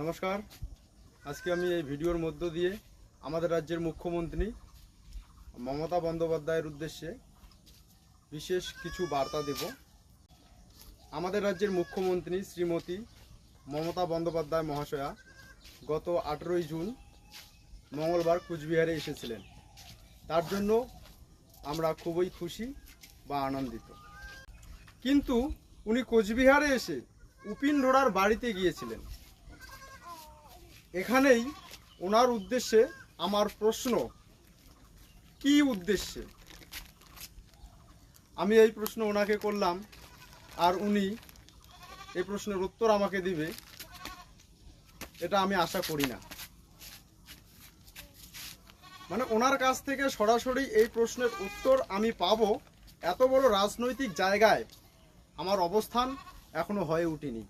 নমস্কার। আজকে আমি এই ভিডিওর মধ্য দিয়ে আমাদের রাজ্যের মুখ্যমন্ত্রী মমতা বন্দ্যোপাধ্যায়ের উদ্দেশ্যে বিশেষ কিছু বার্তা দেব। আমাদের রাজ্যের মুখ্যমন্ত্রী শ্রীমতী মমতা বন্দ্যোপাধ্যায় মহাশয়া গত আঠেরোই জুন মঙ্গলবার কুচবিহারে এসেছিলেন। তার জন্য আমরা খুবই খুশি বা আনন্দিত। কিন্তু উনি কোচবিহারে এসে উপিন রোড়ার বাড়িতে গিয়েছিলেন। এখানেই ওনার উদ্দেশ্যে আমার প্রশ্ন। কি উদ্দেশ্যে? আমি এই প্রশ্ন ওনাকে করলাম আর উনি এই প্রশ্নের উত্তর আমাকে দিবে, এটা আমি আশা করি না। মানে ওনার কাছ থেকে সরাসরি এই প্রশ্নের উত্তর আমি পাব এত বড় রাজনৈতিক জায়গায়। আমার অবস্থান এখনও হয়ে উঠেনি।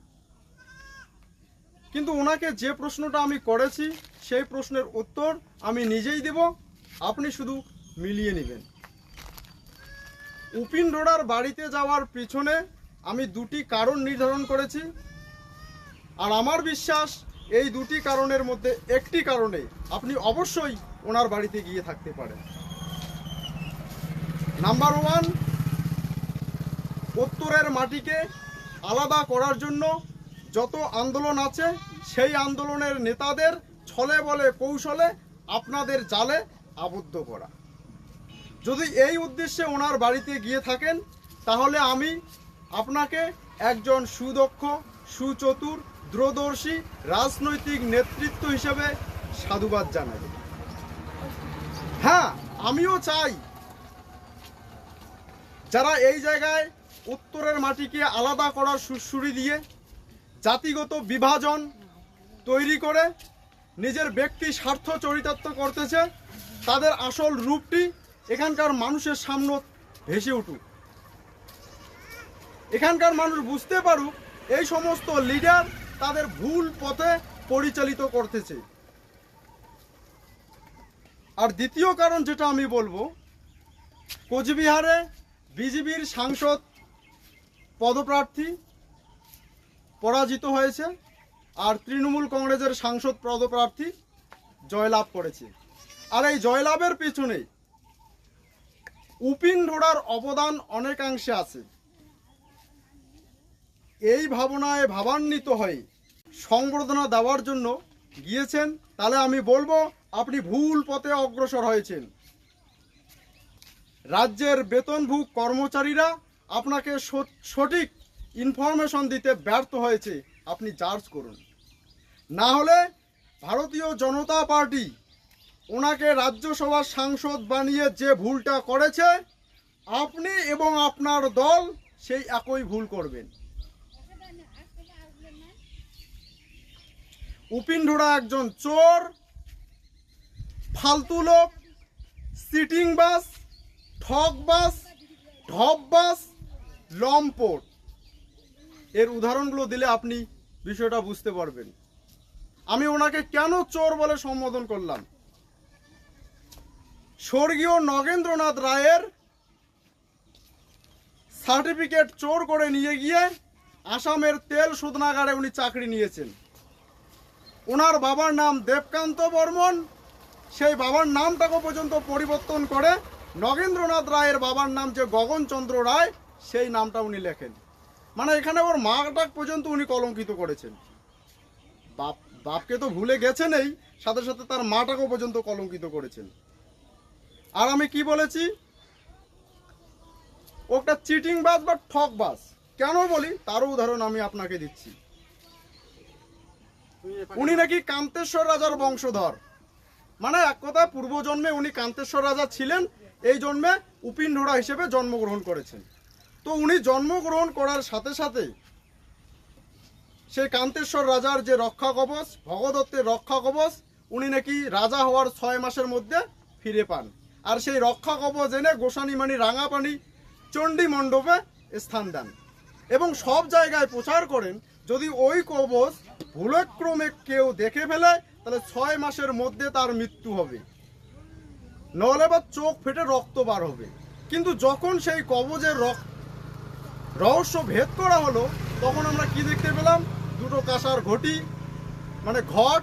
কিন্তু ওনাকে যে প্রশ্নটা আমি করেছি, সেই প্রশ্নের উত্তর আমি নিজেই দেব। আপনি শুধু মিলিয়ে নেবেন। উপিন রোডার বাড়িতে যাওয়ার পিছনে আমি দুটি কারণ নির্ধারণ করেছি। আর আমার বিশ্বাস, এই দুটি কারণের মধ্যে একটি কারণে আপনি অবশ্যই ওনার বাড়িতে গিয়ে থাকতে পারেন। নাম্বার ওয়ান, উত্তরের মাটিকে আলাদা করার জন্য যত আন্দোলন আছে, সেই আন্দোলনের নেতাদের ছলে বলে, কৌশলে আপনাদের জালে আবদ্ধ করা। যদি এই উদ্দেশ্যে ওনার বাড়িতে গিয়ে থাকেন, তাহলে আমি আপনাকে একজন সুদক্ষ, সুচতুর, দূরদর্শী, রাজনৈতিক নেতৃত্ব হিসেবে সাধুবাদ জানাই। হ্যাঁ আমিও চাই যারা এই জায়গায় উত্তরের মাটিকে আলাদা করার সুরসুরি দিয়ে জাতিগত বিভাজন তৈরি করে নিজের ব্যক্তি স্বার্থ চরিতার্থ করতেছে, তাদের আসল রূপটি এখানকার মানুষের সামনে ভেসে উঠুক। এখানকার মানুষ বুঝতে পারুক, এই সমস্ত লিডার তাদের ভুল পথে পরিচালিত করতেছে। আর দ্বিতীয় কারণ যেটা আমি বলব, কোচবিহারে বিজেপির সাংসদ পদপ্রার্থী পরাজিত হয়েছে আর তৃণমূল কংগ্রেসের সাংসদ পদপ্রার্থী জয়লাভ করেছে। আর এই জয়লাভের পিছনে উপিন ঢোড়ার অবদান অনেকাংশে আছে। এই ভাবনায় ভাবান্বিত হয়ে সংবর্ধনা দেওয়ার জন্য গিয়েছেন। তাহলে আমি বলব, আপনি ভুল পথে অগ্রসর হয়েছেন। রাজ্যের বেতনভুক কর্মচারীরা আপনাকে সঠিক ইনফরমেশন দিতে ব্যর্থ হয়েছে, আপনি চার্জ করুন। না হলে ভারতীয় জনতা পার্টি ওনাকে রাজ্যসভার সাংসদ বানিয়ে যে ভুলটা করেছে, আপনি এবং আপনার দল সেই একই ভুল করবেন। উপিন ঢোড়া একজন চোর, ফালতু লোক সিটিং বাস ঠক বাস ঢপ বাস লম্পট। এর উদাহরণগুলো দিলে আপনি বিষয়টা বুঝতে পারবেন। আমি ওনাকে কেন চোর বলে সম্বোধন করলাম? স্বর্গীয় নগেন্দ্রনাথ রায়ের সার্টিফিকেট চোর করে নিয়ে গিয়ে আসামের তেল শোধনাগারে উনি চাকরি নিয়েছেন। ওনার বাবার নাম দেবকান্ত বর্মন, সেই বাবার নামটাকে পর্যন্ত পরিবর্তন করে নগেন্দ্রনাথ রায়ের বাবার নাম যে গগনচন্দ্র রায়, সেই নামটা উনি লেখেন। মানে এখানে ওর মাটাক পর্যন্ত উনি কলঙ্কিত করেছেন। বাপ, বাপকে তো ভুলে গেছেনই, সাথে সাথে তার মাটাকেও পর্যন্ত কলঙ্কিত করেছেন। আর আমি কি বলেছি? ওটা চিটিং বাস বা ঠক বাস। কেন বলি? তারও উদাহরণ আমি আপনাকে দিচ্ছি। উনি নাকি কান্তেশ্বর রাজার বংশধর। মানে এক কথায় পূর্বজন্মে উনি কান্তেশ্বর রাজা ছিলেন, এই জন্মে উপিন হিসেবে জন্মগ্রহণ করেছেন। তো উনি জন্মগ্রহণ করার সাথে সাথে সেই কান্তেশ্বর রাজার যে রক্ষা কবচ ভগদত্তের রক্ষা কবচ, উনি নাকি রাজা হওয়ার ছয় মাসের মধ্যে ফিরে পান। আর সেই রক্ষা কবচ এনে গোসানিমানি রাঙাপানি, চণ্ডী মণ্ডপে স্থান দেন এবং সব জায়গায় প্রচার করেন, যদি ওই কবচ ভুলক্রমে কেউ দেখে ফেলে, তাহলে ছয় মাসের মধ্যে তার মৃত্যু হবে। নহলে বা চোখ ফেটে রক্ত বার হবে। কিন্তু যখন সেই কবজের রক রহস্য ভেদ করা হলো, তখন আমরা কি দেখতে পেলাম? দুটো কাঁসার ঘটি মানে ঘট,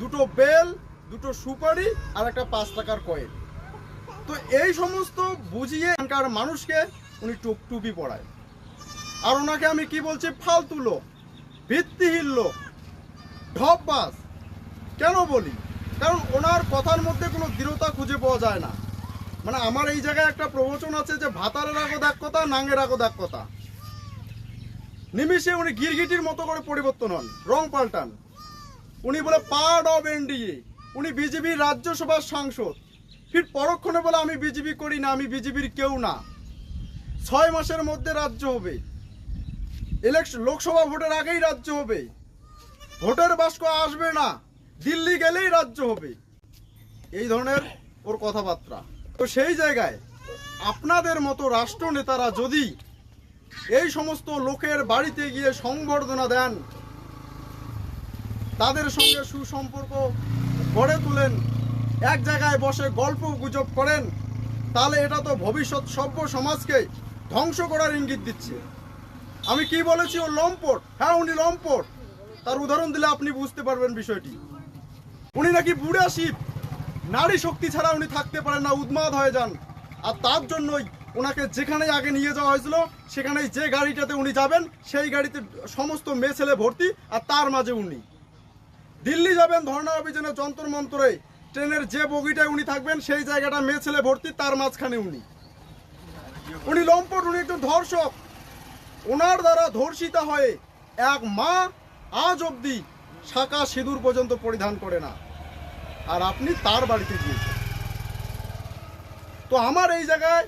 দুটো বেল, দুটো সুপারি আর একটা পাঁচ টাকার কয়েন। তো এই সমস্ত বুঝিয়ে এখানকার মানুষকে উনি টুপ টুপি পড়ায়। আর ওনাকে আমি কি বলছি? ফালতু লোক, ভিত্তিহীন লোক ঢপবাস কেন বলি? কারণ ওনার কথার মধ্যে কোনো দৃঢ়তা খুঁজে পাওয়া যায় না। মানে আমার এই জায়গায় একটা প্রবচন আছে যে ভাতারের আগো দেখ কথা নাঙ্গের আগো কথা। নিমিষে উনি গিরগিটির মতো করে পরিবর্তন হন, রং পাল্টান। উনি বলে পার্ট অফ এনডিএ উনি বিজেপির রাজ্যসভার সাংসদ। ফির পরক্ষণে বলে আমি বিজেপি করি না, আমি বিজেপির কেউ না। ছয় মাসের মধ্যে রাজ্য হবে। ইলেকশন লোকসভা ভোটের আগেই রাজ্য হবে। ভোটের বাস্ক আসবে না, দিল্লি গেলেই রাজ্য হবে। এই ধরনের ওর কথাবার্তা। তো সেই জায়গায় আপনাদের মতো রাষ্ট্রনেতারা যদি এই সমস্ত লোকের বাড়িতে গিয়ে সংবর্ধনা দেন, তাদের সঙ্গে সুসম্পর্ক গড়ে তোলেন, এক জায়গায় বসে গল্প গুজব করেন, তাহলে এটা তো ভবিষ্যৎ সভ্য সমাজকে ধ্বংস করার ইঙ্গিত দিচ্ছে। আমি কি বলেছি ও লম্পট? হ্যাঁ উনি লম্পট। তার উদাহরণ দিলে আপনি বুঝতে পারবেন বিষয়টি। উনি নাকি বুড়া শিব? নারী শক্তি ছাড়া উনি থাকতে পারেন না, উন্মাদ হয়ে যান। আর তার জন্যই ওনাকে যেখানে আগে নিয়ে যাওয়া হয়েছিল, সেখানেই যে গাড়িটাতে উনি যাবেন, সেই গাড়িতে সমস্ত মেয়ে ছেলে ভর্তি, আর তার মাঝে উনি। দিল্লি যাবেন ধর্ণা অভিযানে যন্তর মন্ত্রে, ট্রেনের যে বগিটায় উনি থাকবেন, সেই জায়গাটা মেয়ে ছেলে ভর্তি, তার মাঝখানে উনি। উনি লম্পট, উনি একজন ধর্ষক। ওনার দ্বারা ধর্ষিতা হয়ে এক মা আজ অবধি শাঁকা সিঁদুর পর্যন্ত পরিধান করে না। আর আপনি তার বাড়িতে গিয়েছেন। তো আমার এই জায়গায়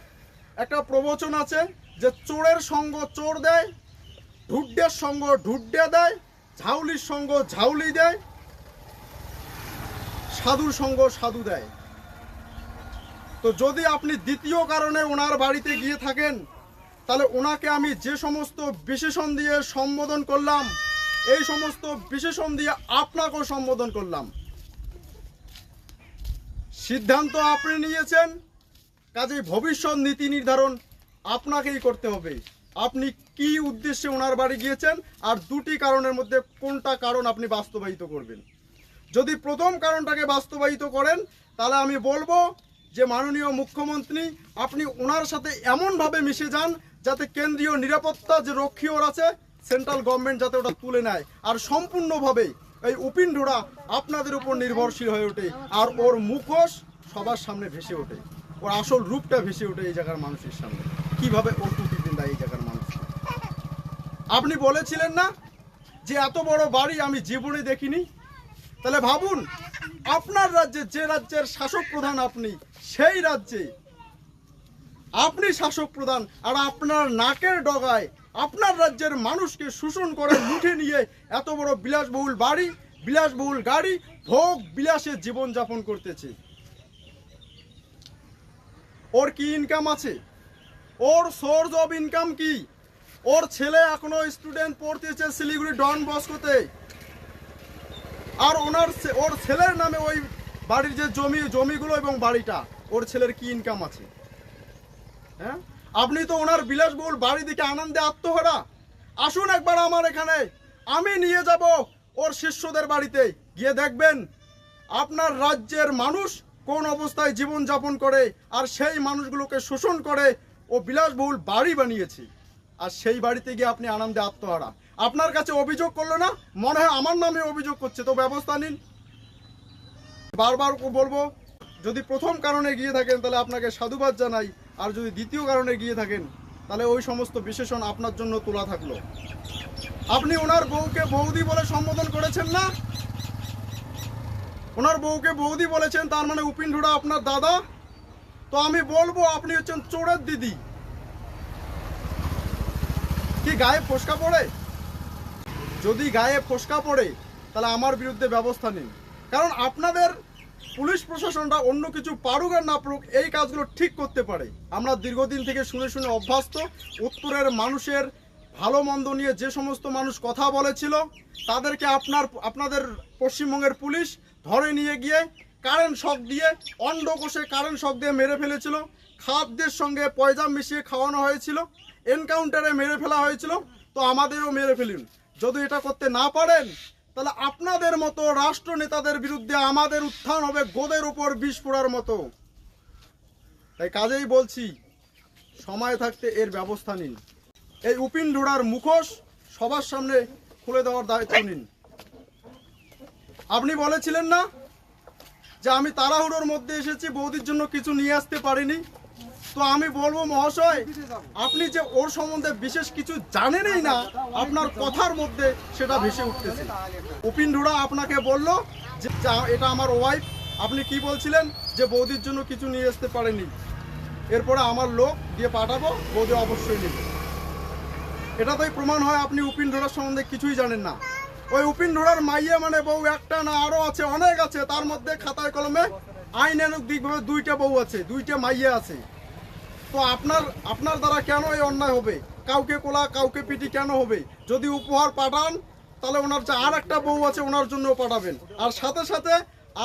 একটা প্রবচন আছে যে চোরের সঙ্গ চোর দেয়, ঢুড্ডের সঙ্গ ঢুড্ডে দেয়, ঝাউলির সঙ্গ ঝাউলি দেয়, সাধুর সঙ্গ সাধু দেয়। তো যদি আপনি দ্বিতীয় কারণে ওনার বাড়িতে গিয়ে থাকেন, তাহলে ওনাকে আমি যে সমস্ত বিশেষণ দিয়ে সম্বোধন করলাম, এই সমস্ত বিশেষণ দিয়ে আপনাকেও সম্বোধন করলাম। সিদ্ধান্ত আপনি নিয়েছেন? কাজে ভবিষ্যৎ নীতি নির্ধারণ আপনাকেই করতে হবে। আপনি কি উদ্দেশ্যে ওনার বাড়ি গিয়েছেন? আর দুটি কারণের মধ্যে কোনটা কারণ আপনি বাস্তবায়িত করবেন? যদি প্রথম কারণটাকে বাস্তবায়িত করেন, তাহলে আমি বলব যে মাননীয় মুখ্যমন্ত্রী, আপনি ওনার সাথে এমনভাবে মিশে যান যাতে কেন্দ্রীয় নিরাপত্তা যে রক্ষী ওর আছে, সেন্ট্রাল গভর্নমেন্ট যাতে ওটা তুলে নেয়। আর সম্পূর্ণভাবে এই উপিন্ডোরা আপনাদের উপর নির্ভরশীল হয়ে ওঠে আর ওর মুখোশ সবার সামনে ভেসে ওঠে। ওর আসল রূপটা ভেসে ওঠে এই জায়গার মানুষের সামনে। কীভাবে ও টুপি পিন্দা এই জায়গার মানুষ? আপনি বলেছিলেন না যে এত বড় বাড়ি আমি জীবনে দেখিনি? তাহলে ভাবুন, আপনার রাজ্যে যে রাজ্যের শাসক প্রধান আপনি, সেই রাজ্যে আপনি শাসক প্রধান আর আপনার নাকের ডগায় আপনার রাজ্যের মানুষকে শোষণ করে লুটে নিয়ে এত বড় বিলাসবহুল বাড়ি, বিলাসবহুল গাড়ি, ভোগ বিলাসে জীবন যাপন করতেছে। ওর কি ইনকাম আছে? ওর সোর্স অফ ইনকাম কি? ওর ছেলে এখনও স্টুডেন্ট পড়তেছে শিলিগুড়ি ডন বস্কোতে। আর ওনার ওর ছেলের নামে ওই বাড়ির যে জমি, জমিগুলো এবং বাড়িটা, ওর ছেলের কি ইনকাম আছে? হ্যাঁ? আপনি তো ওনার বিলাসবহুল বাড়ি দেখে আনন্দে আত্মহারা। আসুন একবার আমার এখানে। আমি নিয়ে যাব ওর শিষ্যদের বাড়িতে। গিয়ে দেখবেন আপনার রাজ্যের মানুষ কোন অবস্থায় জীবন যাপন করে আর সেই মানুষগুলোকে শোষণ করে ও বিলাসবহুল বাড়ি বানিয়েছি। আর সেই বাড়িতে গিয়ে আপনি আনন্দে আত্মহারা। আপনার কাছে অভিযোগ করল না? মনে হয় আমার নামে অভিযোগ করছে। তো ব্যবস্থা নিন। বারবার বলব, যদি প্রথম কারণে গিয়ে থাকেন, তাহলে আপনাকে সাধুবাদ জানাই। আর যদি দ্বিতীয় কারণে গিয়ে থাকেন, তাহলে ওই সমস্ত বিশেষণ আপনার জন্য তোলা থাকল। আপনি ওনার বউকে বৌদি বলে সম্বোধন করেছেন না? ওনার বউকে বৌদি বলেছেন, তার মানে উপিন ঢোড়া আপনার দাদা? তো আমি বলব, আপনি হচ্ছেন চোরের দিদি। কি গায়ে ফোসকা পড়ে? যদি গায়ে ফোসকা পড়ে, তাহলে আমার বিরুদ্ধে ব্যবস্থা নিন। কারণ আপনাদের পুলিশ প্রশাসনটা অন্য কিছু পারুক আর না পারুক, এই কাজগুলো ঠিক করতে পারে। আমরা দীর্ঘদিন থেকে শুনে শুনে অভ্যস্ত। উত্তরের মানুষের ভালো মন্দ নিয়ে যে সমস্ত মানুষ কথা বলেছিল, তাদেরকে আপনার, আপনাদের পশ্চিমবঙ্গের পুলিশ ধরে নিয়ে গিয়ে কারেন্ট শক দিয়ে অন্ডকোষে কারেন্ট শক দিয়ে মেরে ফেলেছিল। খাদ্যের সঙ্গে পয়জাম মিশিয়ে খাওয়ানো হয়েছিল, এনকাউন্টারে মেরে ফেলা হয়েছিল, তো আমাদেরও মেরে ফেলুন। যদি এটা করতে না পারেন তাহলে আপনাদের মতো রাষ্ট্র নেতাদের বিরুদ্ধে আমাদের উত্থান হবে গোদের উপর বিষ পোড়ার মতো। তাই কাজেই বলছি, সময় থাকতে এর ব্যবস্থা নিন। এই উপিন ডোড়ার মুখোশ সবার সামনে খুলে দেওয়ার দায়িত্ব নিন। আপনি বলেছিলেন না যে আমি তাড়াহুড়োর মধ্যে এসেছি, বৌদির জন্য কিছু নিয়ে আসতে পারিনি। তো আমি বলব মহাশয়, আপনি যে ওর সম্বন্ধে বিশেষ কিছু জানেনই না, আপনার কথার মধ্যে সেটা ভেসে উঠতেছে। উপিন ঢোড়া আপনাকে বলল যে এটা আমার ওয়াইফ আপনি কি বলছিলেন যে বৌদির জন্য কিছু নিয়ে আসতে পারেনি এরপরে আমার লোক দিয়ে পাঠাবো, বৌদি অবশ্যই নেবে। এটাতেই প্রমাণ হয় আপনি উপিন ঢোড়ার সম্বন্ধে কিছুই জানেন না। ওই উপিন ঢোড়ার মাইয়া মানে বউ একটা না আরও আছে, অনেক আছে, তার মধ্যে খাতায় কলমে আইনানুক দিকভাবে দুইটা বউ আছে, দুইটা মাইয়া আছে। তো আপনার আপনার দ্বারা কেন এই অন্যায় হবে? কাউকে কোলা, কাউকে পিটি কেন হবে? যদি উপহার পাঠান, তাহলে ওনার যে আর একটা বউ আছে, ওনার জন্য পাঠাবেন। আর সাথে সাথে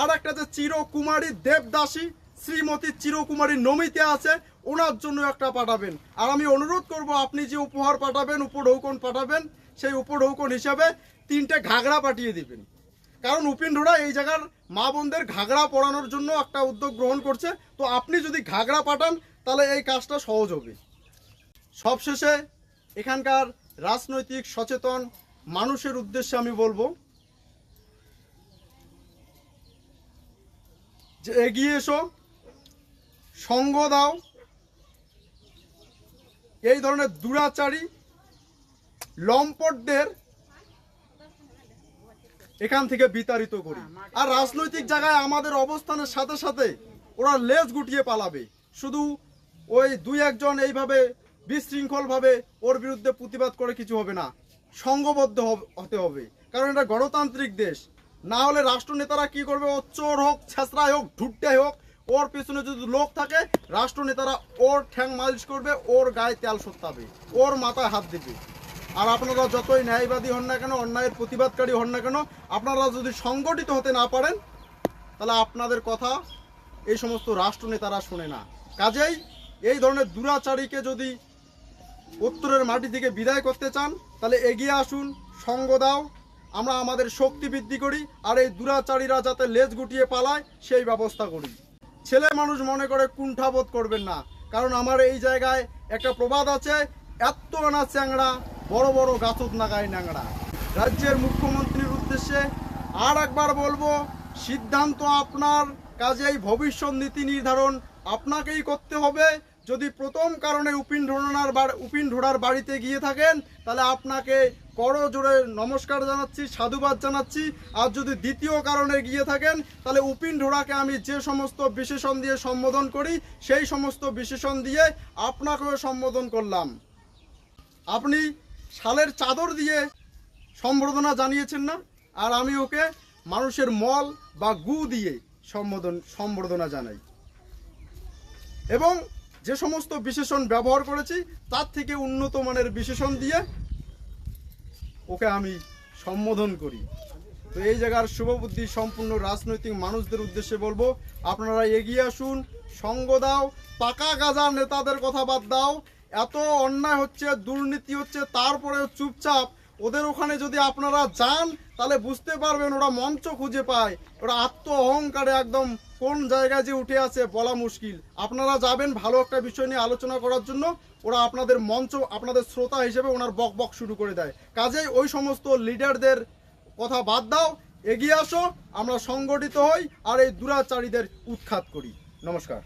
আর একটা যে চিরকুমারী দেবদাসী, শ্রীমতী চিরকুমারী নমিতে আছে, ওনার জন্য একটা পাঠাবেন। আর আমি অনুরোধ করব, আপনি যে উপহার পাঠাবেন, উপঢৌকন পাঠাবেন, সেই উপঢৌকন হিসাবে তিনটে ঘাগড়া পাঠিয়ে দিবেন। কারণ উপিন ঢোড়া এই জায়গার মা বোনদের ঘাগড়া পরানোর জন্য একটা উদ্যোগ গ্রহণ করছে। তো আপনি যদি ঘাগড়া পাঠান তাহলে এই কাজটা সহজ হবে সবশেষে এখানকার রাজনৈতিক সচেতন মানুষের উদ্দেশ্যে আমি বলব যে এগিয়ে এসো, সঙ্গ দাও, এই ধরনের দুরাচারী, লম্পটদের এখান থেকে বিতাড়িত করি। আর রাজনৈতিক জায়গায় আমাদের অবস্থানের সাথে সাথে ওরা লেজ গুটিয়ে পালাবে। শুধু ওই দুই একজন এইভাবে বিশৃঙ্খলভাবে ওর বিরুদ্ধে প্রতিবাদ করে কিছু হবে না। সংঘবদ্ধ হতে হবে। কারণ এটা গণতান্ত্রিক দেশ। না হলে রাষ্ট্রনেতারা কি করবে? ও চোর হোক, ছেঁচড়াই হোক ঢুট্টাই হোক, ওর পেছনে যদি লোক থাকে, রাষ্ট্রনেতারা ওর ঠ্যাং মালিশ করবে, ওর গায়ে তেল সত্তাবে, ওর মাথায় হাত দিবে। আর আপনারা যতই ন্যায়বাদী হন না কেন, অন্যায়ের প্রতিবাদকারী হন না কেন, আপনারা যদি সংগঠিত হতে না পারেন, তাহলে আপনাদের কথা এই সমস্ত রাষ্ট্রনেতারা শোনে না। কাজেই এই ধরনের দুরাচারীকে যদি উত্তরের মাটি থেকে বিদায় করতে চান, তাহলে এগিয়ে আসুন, সঙ্গ দাও, আমরা আমাদের শক্তি বৃদ্ধি করি, আর এই দুরাচারীরা যাতে লেজ গুটিয়ে পালায়, সেই ব্যবস্থা করি। ছেলে মানুষ মনে করে কুণ্ঠাবোধ করবেন না, কারণ আমার এই জায়গায় একটা প্রবাদ আছে এত আনা চ্যাংড়া, বড় বড় গাছত নাগায় ন্যাংড়া। রাজ্যের মুখ্যমন্ত্রীর উদ্দেশ্যে আর একবার বলব, সিদ্ধান্ত আপনার, কাজেই ভবিষ্যৎ নীতি নির্ধারণ আপনাকেই করতে হবে যদি প্রথম কারণে উপিন ঢোড়ার উপিন ঢোড়ার বাড়িতে গিয়ে থাকেন, তাহলে আপনাকে করো জোরে নমস্কার জানাচ্ছি, সাধুবাদ জানাচ্ছি। আর যদি দ্বিতীয় কারণে গিয়ে থাকেন, তাহলে উপিন ঢোড়াকে আমি যে সমস্ত বিশেষণ দিয়ে সম্বোধন করি, সেই সমস্ত বিশেষণ দিয়ে আপনাকেও সম্বোধন করলাম। আপনি শালের চাদর দিয়ে সম্বর্ধনা জানিয়েছেন না? আর আমি ওকে মানুষের মল বা গু দিয়ে সম্বোধন সম্বর্ধনা জানাই। এবং যে সমস্ত বিশেষণ ব্যবহার করেছি, তার থেকে উন্নত মানের বিশেষণ দিয়ে ওকে আমি সম্বোধন করি। তো এই জায়গার শুভবুদ্ধি সম্পূর্ণ রাজনৈতিক মানুষদের উদ্দেশ্যে বলব, আপনারা এগিয়ে আসুন, সঙ্গ দাও, পাকা গাজা নেতাদের কথা বাদ দাও, এত অন্যায় হচ্ছে, দুর্নীতি হচ্ছে, তারপরেও চুপচাপ ওদের ওখানে যদি আপনারা যান, তাহলে বুঝতে পারবেন ওরা মঞ্চ খুঁজে পায়। ওরা আত্ম অহংকারে একদম কোন জায়গায় যে উঠে আছে বলা মুশকিল। আপনারা যাবেন ভালো একটা বিষয় নিয়ে আলোচনা করার জন্য, ওরা আপনাদের মঞ্চ, আপনাদের শ্রোতা হিসেবে ওনার বক বক শুরু করে দেয়। কাজেই ওই সমস্ত লিডারদের কথা বাদ দাও, এগিয়ে আসো, আমরা সংগঠিত হই, আর এই দুরাচারীদের উৎখাত করি। নমস্কার।